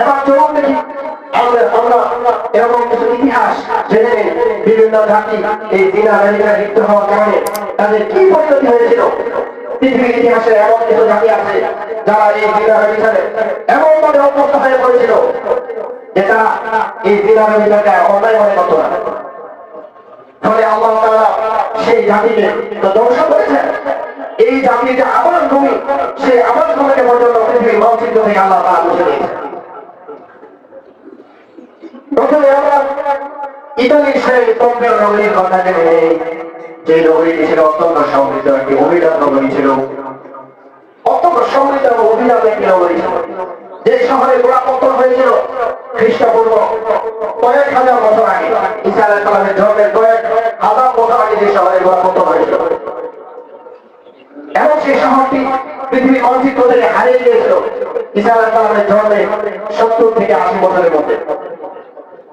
এবার চলুন দেখি, আমাদের আমরা এরকম কিছু ইতিহাস জেনে নিই বিভিন্ন জাতি এই দিনা আমেরিকা লিপ্ত হওয়ার কারণে তাদের কি পরিণতি হয়েছিল? পৃথিবীর ইতিহাসে এমন কিছু জাতি আছে যারা এই দিনা আমেরিকাতে এমন ভাবে অভ্যস্ত হয়ে পড়েছিল যে তারা এই দিনা আমেরিকাকে অন্যায় মনে করতো না। ফলে সেই জাতিকে ধ্বংস করেছেন। এই জাতির যে আবাস ভূমি সেই আবাস ভূমিকে মানচিত্র থেকে আল্লাহ দিয়েছেন প্রথমে আমরা যে নগরীটি ছিল অত্যন্ত এবং অভিজাত একটি হয়েছিল, খ্রিস্টপূর্ব কয়েক হাজার বছর আগে, ঈসা আলাইহিস সালামের জন্মের কয়েক হাজার বছর আগে যে শহরে গোড়াপত্তন হয়েছিল। এবং সেই শহরটি পৃথিবীর মানচিত্র থেকে হারিয়ে গিয়েছিল, ঈসা আলাইহিস সালামের জন্মে সত্তর থেকে আশি বছরের মধ্যে।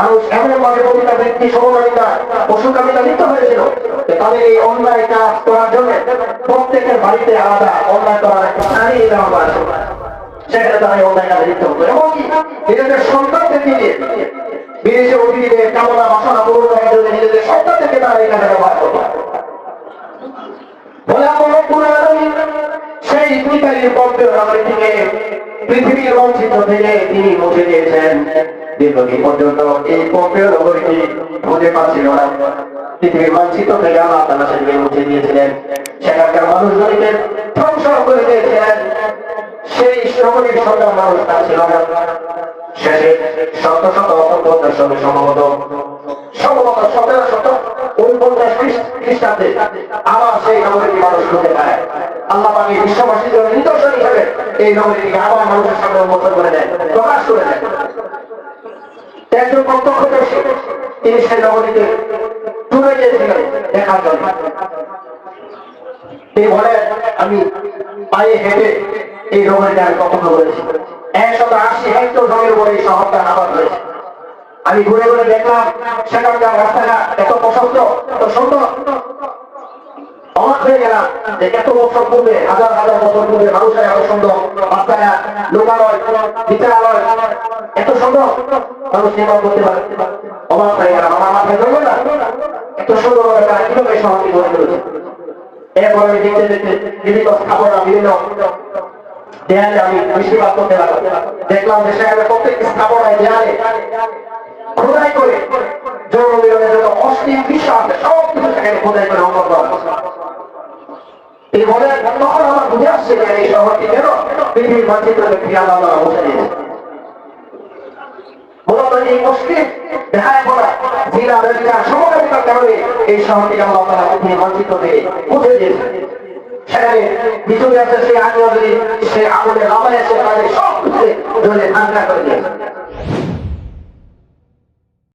মানুষ এমন কবিতা বৃত্তি সমকামিতা, পশুকামিতা লিপ্ত হয়েছিল তাদের এই অন্যায় কাজ করার জন্য প্রত্যেকের বাড়িতে আলাদা অন্যায় করার একটা পৃথিবীর মানচিত্র থেকে তিনি মুছে দিয়েছেন। দীর্ঘদিন পর্যন্ত এই পম্পেও নগরীটি খুঁজে পাচ্ছিল না পৃথিবীর নিদর্শন হিসেবে এই নগরীটিকে আবার মানুষের সামনে উন্মোচন করে দেন। প্রকাশ করে দেন। একজন প্রত্যক্ষদর্শী তিনি টুরে গিয়েছিলেন দেখার জন্য। আমি পায়ে হেঁটে এই আমি কখনো আশি হেক্টর জমির উপরে এই শহরটা আমি ঘুরে ঘুরে দেখলাম, সেখানকার রাস্তাঘাট এত প্রশস্ত, এত সুন্দর। অবাক হয়ে গেলাম যে এত বছর পূর্বে, হাজার হাজার বছর পূর্বে মানুষের এত সুন্দর রাস্তাঘাট লোকালয়, বিচারালয়, এত সুন্দর। মানুষ নির্মাণ করতে পারে। অবাক হয়ে গেলাম। আমার আমার বুঝে আসছে যে এই শহরটি যেন পৃথিবীর মানচিত্র ব্যক্তি আল্লাহ তাআলা মুছে দিয়েছে সেখানে ভিতরে আছে সেই আগুন যদি সে আগুনে লাভায় আছে তাদের সব কিছু ধরে ঠান্ডা করে দিয়েছে